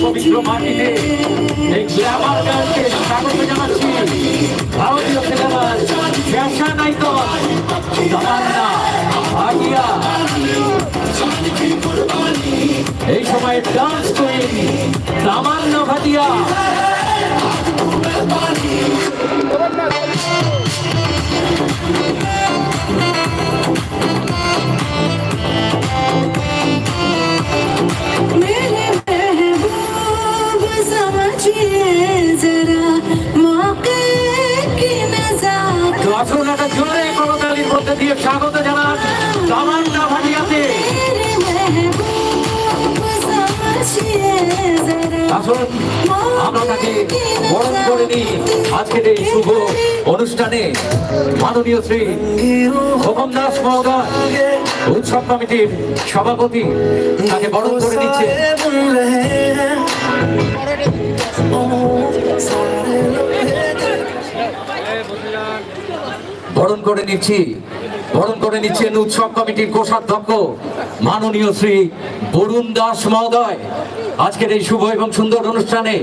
পবিত্র মাটিতে এই গ্ল্যামার গানকে স্বাগত জানাচ্ছি ভারতীয় সিনেমার ফ্যাশন আইকন রসগোল্লাটা জোরে করতালির মধ্যে দিয়ে স্বাগত জানান তামান্না ভাটিয়াতে আসুন আমরা তাকে বরণ করে নিই অনুষ্ঠানে মাননীয় শ্রী খোকন উৎসব কমিটির সভাপতি তাকে বরণ করে নিচ্ছে বরণ করে নিচ্ছি, বরণ করে নিচ্ছেন উৎসব কমিটির কোষাধ্যক্ষ মাননীয় শ্রী বরুণ দাস মহোদয়। আজকের এই শুভ এবং সুন্দর অনুষ্ঠানে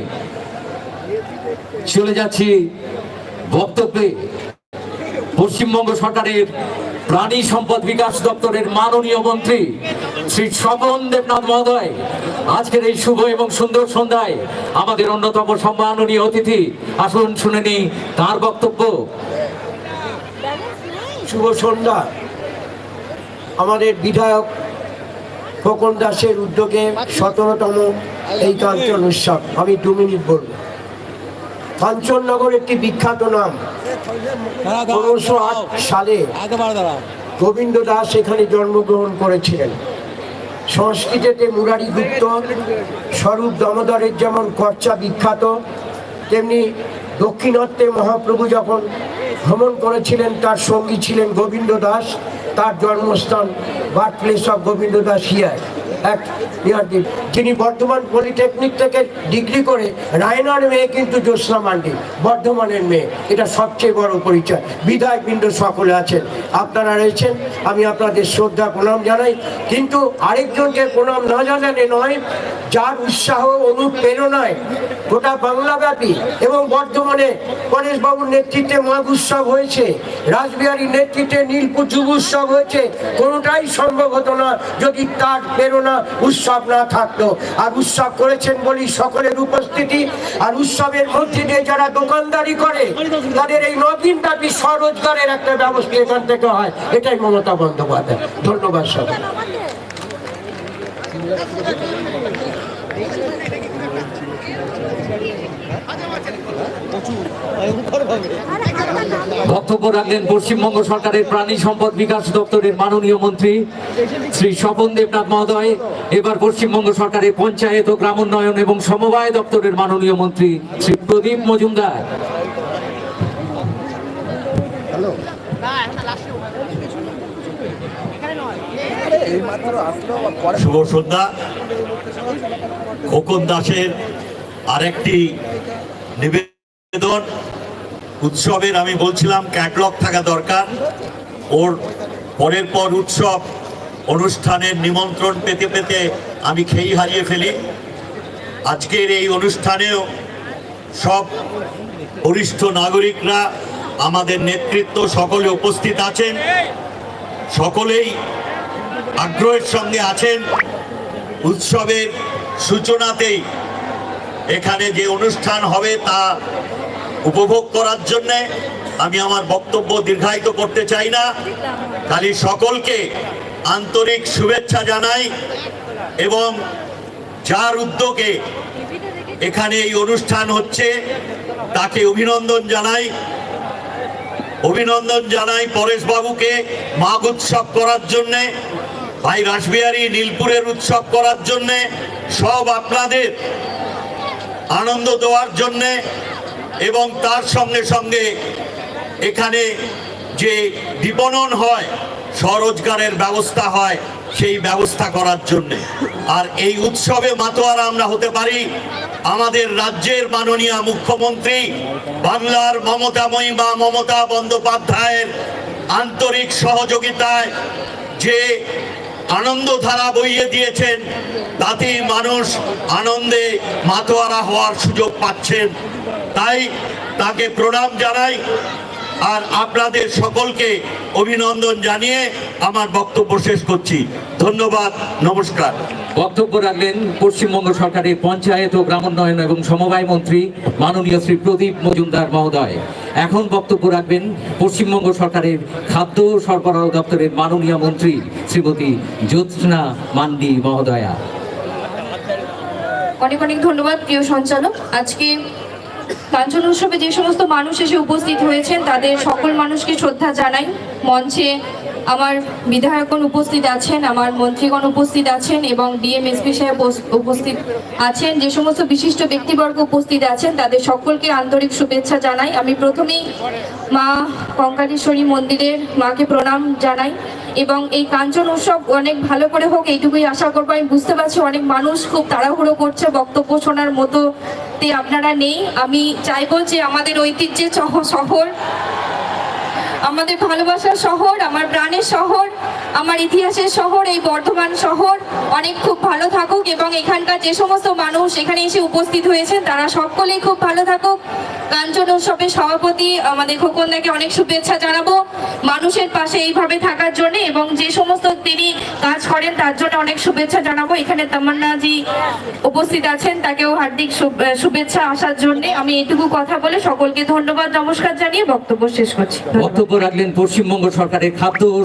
চলে যাচ্ছি বক্তব্যে। পশ্চিমবঙ্গ সরকারের প্রাণী সম্পদ বিকাশ দপ্তরের মাননীয় মন্ত্রী শ্রী স্বপন দেবনাথ মহোদয়, আজকের এই শুভ এবং সুন্দর সন্ধ্যায় আমাদের অন্যতম সম্মাননীয় অতিথি, আসুন শুনে নি তার বক্তব্য। শুভ সন্ধ্যা। আমাদের বিধায়ক খোকন দাসের উদ্যোগে সতেরোতম এই কাঞ্চন উৎসব। আমি দু মিনিট বলব। কাঞ্চননগর একটি বিখ্যাত নাম। পনেরোশো আট সালে গোবিন্দ দাস এখানে জন্মগ্রহণ করেছিলেন। সংস্কৃতিতে মুরারি গুপ্ত স্বরূপ দামোদরের যেমন কর্চা বিখ্যাত তেমনি দক্ষিণাত্যে মহাপ্রভু যখন ভ্রমণ করেছিলেন তার সঙ্গী ছিলেন গোবিন্দ দাস। তার জন্মস্থান birth place of Gobinda Das here. এক ইয়ারদ্বীপ যিনি বর্ধমান পলিটেকনিক থেকে ডিগ্রি করে রায়নার মেয়ে কিন্তু জ্যোৎস্না মান্ডি, বর্ধমানের মেয়ে। এটা সবচেয়ে বড় পরিচয়। বিদায় বিন্দু সকলে আছেন। আপনারা রয়েছেন, আমি আপনাদের শ্রদ্ধা প্রণাম জানাই। কিন্তু আরেকজনকে প্রণাম না জানালে নয়, যার উৎসাহ অনুপ্রেরণায় গোটা বাংলাব্যাপী এবং বর্ধমানে পরেশবাবুর নেতৃত্বে মাঘ উৎসব হয়েছে, রাসবিহারীর নেতৃত্বে নীলপুর যুব উৎসব হয়েছে, কোনোটাই সম্ভব হতো না যদি তার প্রেরণা উৎসব না থাকতো আর উৎসব করেছেন বলি সকলের উপস্থিতি। আর উৎসবের মধ্যে দিয়ে যারা দোকানদারি করে তাদের এই নদিন ব্যাপী স্বরোজগারের একটা ব্যবস্থা এখান থেকে হয়? এটাই মমতা বন্দ্যোপাধ্যায়। ধন্যবাদ সবাই বক্তব্য রাখলেন পশ্চিমবঙ্গ সরকারের প্রাণী সম্পদ বিকাশ দপ্তরের মাননীয় মন্ত্রী শ্রী স্বপন দেবনাথ মহোদয় এবার পশ্চিমবঙ্গ সরকারের পঞ্চায়েত ও গ্রামোন্নয়ন এবং সমবায় দপ্তরের মাননীয় মন্ত্রী শ্রী প্রদীপ মজুমদার। শুভ সন্ধ্যা। খোকন দাসের আরেকটি নিবেদন। উৎসবের, আমি বলছিলাম ক্যাটলগ থাকা দরকার। ওর পরের পর উৎসব, অনুষ্ঠানের নিমন্ত্রণ পেতে পেতে আমি খেই হারিয়ে ফেলি। আজকের এই অনুষ্ঠানেও সব বরিষ্ঠ নাগরিকরা আমাদের নেতৃত্ব সকলে উপস্থিত আছেন। সকলেই আগ্রহের সঙ্গে আছেন। উৎসবের সূচনাতেই এখানে যে অনুষ্ঠান হবে তা উপভোগ করার জন্যে আমি আমার বক্তব্য দীর্ঘায়িত করতে চাই না। খালি সকলকে আন্তরিক শুভেচ্ছা জানাই এবং যার উদ্যোগে এখানে এই অনুষ্ঠান হচ্ছে তাকে অভিনন্দন জানাই। অভিনন্দন জানাই পরেশ বাবুকে মাঘ উৎসব করার জন্যে, ভাই রাসবিহারী নীলপুরের উৎসব করার জন্যে, সব আপনাদের আনন্দ দেওয়ার জন্যে এবং তার সঙ্গে সঙ্গে এখানে যে বিপণন হয়, স্বরোজগারের ব্যবস্থা হয়, সেই ব্যবস্থা করার জন্য। আর এই উৎসবে মাতোয়ারা আমরা হতে পারি। আমাদের রাজ্যের মাননীয় মুখ্যমন্ত্রী, বাংলার মমতাময়ী মা মমতা বন্দ্যোপাধ্যায়ের আন্তরিক সহযোগিতায় যে আনন্দধারা বইয়ে দিয়েছেন। তাতে মানুষ আনন্দে মাতোয়ারা হওয়ার সুযোগ পাচ্ছেন। তাই তাকে প্রণাম জানাই। আর আপনাদের সকলকে অভিনন্দন জানিয়ে আমার বক্তব্য শেষ করছি। ধন্যবাদ নমস্কার। বক্তব্য রাখলেন পশ্চিমবঙ্গ সরকারের পঞ্চায়েত ও গ্রামোন্নয়ন এবং সমবায় মন্ত্রী মাননীয় শ্রী প্রদীপ মজুমদার মহোদয়। এখন বক্তব্য রাখবেন পশ্চিমবঙ্গ সরকারের খাদ্য সরবরাহ দপ্তরের মাননীয় মন্ত্রী শ্রীমতী জ্যোৎস্না মান্ডি মহোদয়া। অনেক অনেক ধন্যবাদ প্রিয় সঞ্চালক। আজকে কাঞ্চন উৎসবে যে সমস্ত মানুষ এসে উপস্থিত হয়েছেন তাদের সকল মানুষকে শ্রদ্ধা জানাই। মঞ্চে আমার বিধায়কগণ উপস্থিত আছেন, আমার মন্ত্রীগণ উপস্থিত আছেন এবং ডিএমএসপি সাহেব উপস- উপস্থিত আছেন। যে সমস্ত বিশিষ্ট ব্যক্তিবর্গ উপস্থিত আছেন, তাদের সকলকে আন্তরিক শুভেচ্ছা জানাই। আমি প্রথমেই মা কঙ্কালেশ্বরী মন্দিরের মাকে প্রণাম জানাই এবং এই কাঞ্চন উৎসব অনেক ভালো করে হোক এইটুকুই আশা করব। আমি বুঝতে পারছি অনেক মানুষ খুব তাড়াহুড়ো করছে, বক্তব্য শোনার মতো তে আপনারা নেই। আমি চাইব যে আমাদের ঐতিহ্যের শহর আমাদের ভালোবাসার শহর, আমার প্রাণের শহর, আমার ইতিহাসের শহর, এই বর্ধমান শহর। অনেক খুব ভালো থাকুক এবং এখানকার যে সমস্ত মানুষ এখানে এসে উপস্থিত হয়েছেন, তারা সকলেই খুব ভালো থাকুক। কাঞ্চন উৎসবের সভাপতি আমাদের খোকনদাকে অনেক শুভেচ্ছা জানাব। মানুষের পাশে এইভাবে থাকার জন্য এবং যে সমস্ত তিনি কাজ করেন, তার জন্য অনেক শুভেচ্ছা জানাব। এখানে তামান্নাজি উপস্থিত আছেন, তাকেও হার্দিক শুভেচ্ছা আসার জন্য। আমি এটুকু কথা বলে সকলকে ধন্যবাদ, নমস্কার জানিয়ে বক্তব্য শেষ করছি। রাখলেন পশ্চিমবঙ্গ সরকারের খাদ্য ও